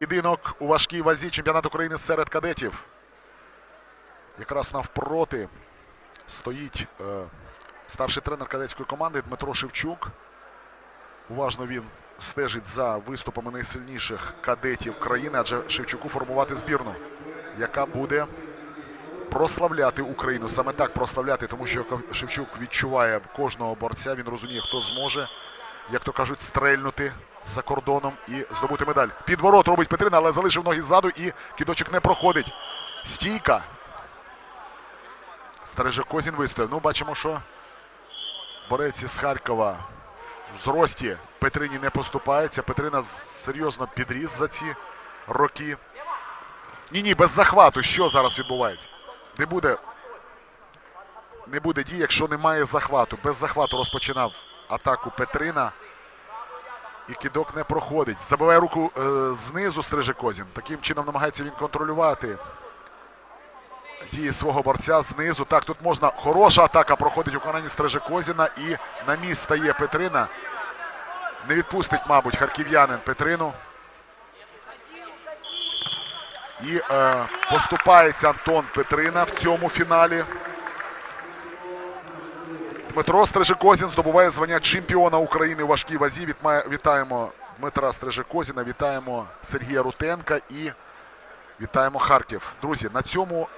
Єдинок у важкій вазі чемпіонат України серед кадетів. Якраз навпроти стоїть е, старший тренер кадетської команди Дмитро Шевчук. Уважно він стежить за виступами найсильніших кадетів країни, адже Шевчуку формувати збірну, яка буде прославляти Україну. Саме так прославляти, тому що Шевчук відчуває кожного борця. Він розуміє, хто зможе, як то кажуть, стрельнути за кордоном і здобути медаль. Підворот робить Петрина, але залишив ноги ззаду і кидочок не проходить. Стійка. Стереже Козін вистояв. Ну, бачимо, що борець із Харкова в зрості Петрині не поступається. Петрина серйозно підріс за ці роки. Ні, ні, без захвату. Що зараз відбувається? Не буде. Не буде дій, якщо немає захвату. Без захвату розпочинав атаку Петрина. І кидок не проходить. Забиває руку е, знизу Стриже Козін. Таким чином намагається він контролювати дії свого борця знизу. Так, тут можна. Хороша атака проходить у виконанні Стриже Козіна. І на місць стає Петрина. Не відпустить, мабуть, харків'янин Петрину. І е, поступається Антон Петрина в цьому фіналі. Дмитро Стрижекозін здобуває звання чемпіона України у важкій вазі. Вітаємо Дмитра Стрижекозіна, вітаємо Сергія Рутенка і вітаємо Харків. Друзі, на цьому